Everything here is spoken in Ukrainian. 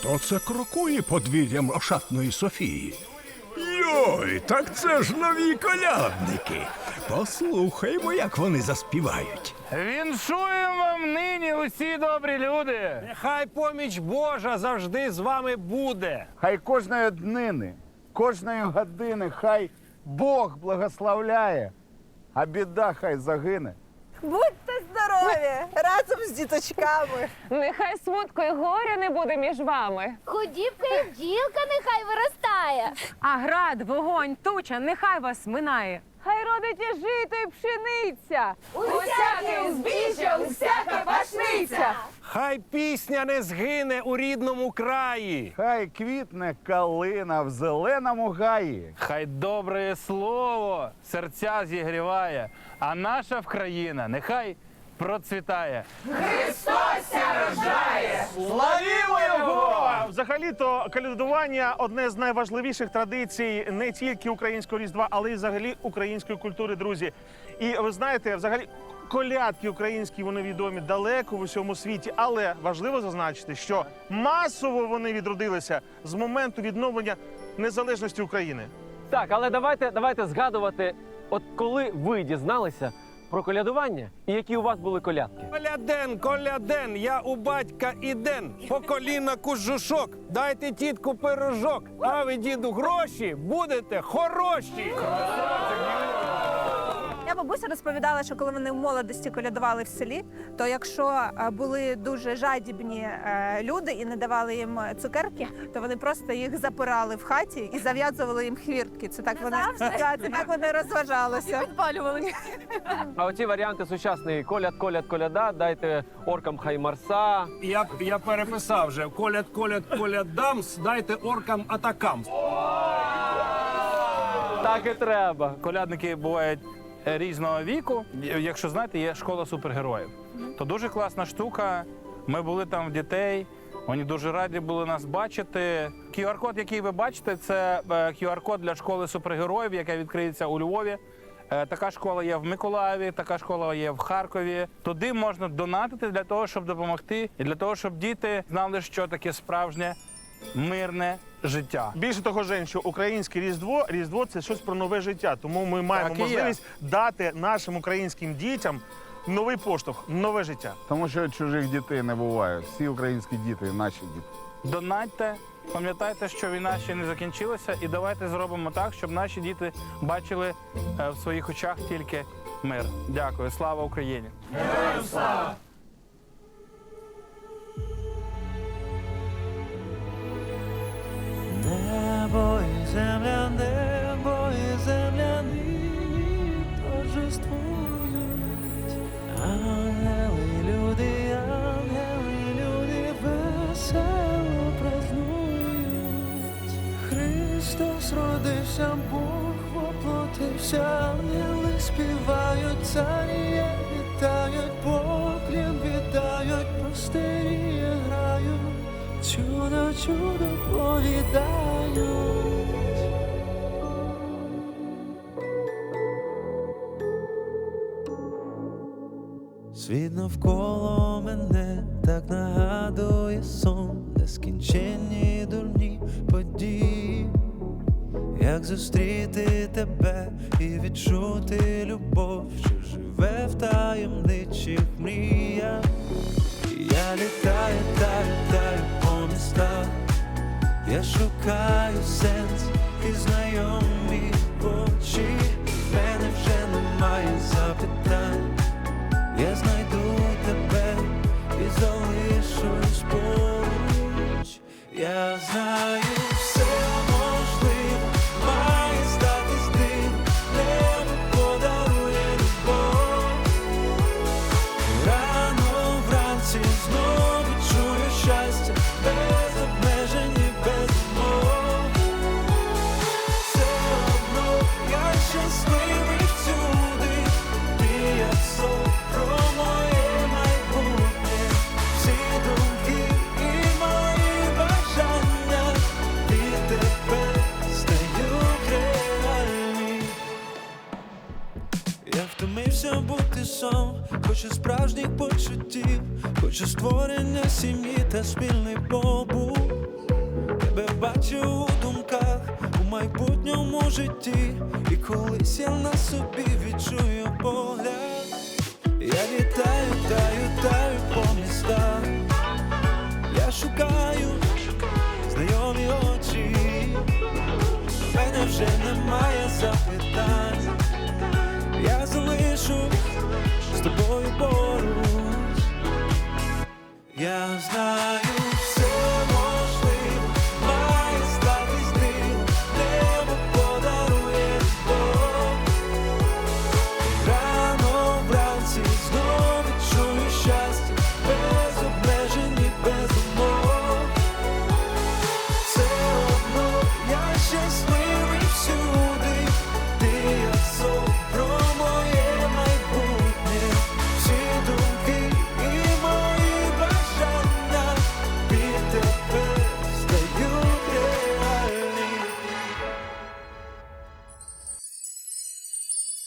Хто це крокує подвір'ям ошатної Софії? Йой, так це ж нові колядники. Послухаймо, як вони заспівають. Віншуємо вам нині усі добрі люди. Нехай поміч Божа завжди з вами буде. Хай кожної днини, кожної години, хай Бог благословляє, а біда хай загине. Будьте здорові разом з діточками. Нехай смутку і горя не буде між вами. Худібка і бджілка нехай виростає. А град, вогонь, туча, нехай вас минає. Хай родить і жито, і пшениця. Усяке узбіччя, усяка пашниця. Хай пісня не згине у рідному краї. Хай квітне калина в зеленому гаї. Хай добре слово серця зігріває, а наша Вкраїна нехай процвітає. Христос сярає! Славімо! Взагалі-то колядування одне з найважливіших традицій не тільки українського різдва, але й взагалі української культури, друзі. І ви знаєте, взагалі. Колядки українські вони відомі далеко в усьому світі, але важливо зазначити, що масово вони відродилися з моменту відновлення незалежності України. Так, але давайте, давайте згадувати, от коли ви дізналися про колядування і які у вас були колядки. Коляден, коляден, я у батька іден. По коліна кужушок, дайте тітку пирожок, а ви, діду, гроші будете хороші. Бабуся розповідала, що коли вони в молодості колядували в селі, то якщо е, були дуже жадібні е, люди і не давали їм цукерки, то вони просто їх запирали в хаті і зав'язували їм хвіртки. Це так вони Так, це так вони розважалися. Підпалювали. А оці варіанти сучасні коляд, коляд, коляда, дайте оркам хай марса. Я, я переписав вже. Коляд, коляд, коляд дамс, дайте оркам атакам. Так і треба. Колядники бувають різного віку. Якщо знаєте, є школа супергероїв. То дуже класна штука. Ми були там в дітей. Вони дуже раді були нас бачити. QR-код, який ви бачите, це е, QR-код для школи супергероїв, яка відкриється у Львові. Е, Така школа є в Миколаєві, така школа є в Харкові. Туди можна донатити для того, щоб допомогти, і для того, щоб діти знали, що таке справжнє мирне життя. Більше того, Жень, що українське різдво різдво це щось про нове життя. Тому ми маємо Так і є. можливість дати нашим українським дітям новий поштовх, нове життя. Тому що чужих дітей не буває. Всі українські діти наші діти. Донатьте, пам'ятайте, що війна ще не закінчилася, і давайте зробимо так, щоб наші діти бачили е, в своїх очах тільки мир. Дякую, слава Україні! Христос родився, Бог воплотився, ангели співають, царі вітають, поклін віддають, пастирі грають. Чудо, чудо повідають. Світ навколо мене так нагадує сон, нескінченні дурні події. Як зустріти тебе і відчути любов, що живе в таємничих мріях. Я літаю, таю, таю по містах, я шукаю сенс і знайомі очі. Мене вже немає запитань. Я знайду тебе і залишусь поруч. Я знаю, сам, Хочу справжніх почуттів, Хочу створення сім'ї та спільний побут. Тебе бачу у думках у майбутньому житті, і колись я на собі відчую погляд. Я вітаю, таю, таю по містах. Я шукаю знайомі очі, мене вже немає запитань. Now's not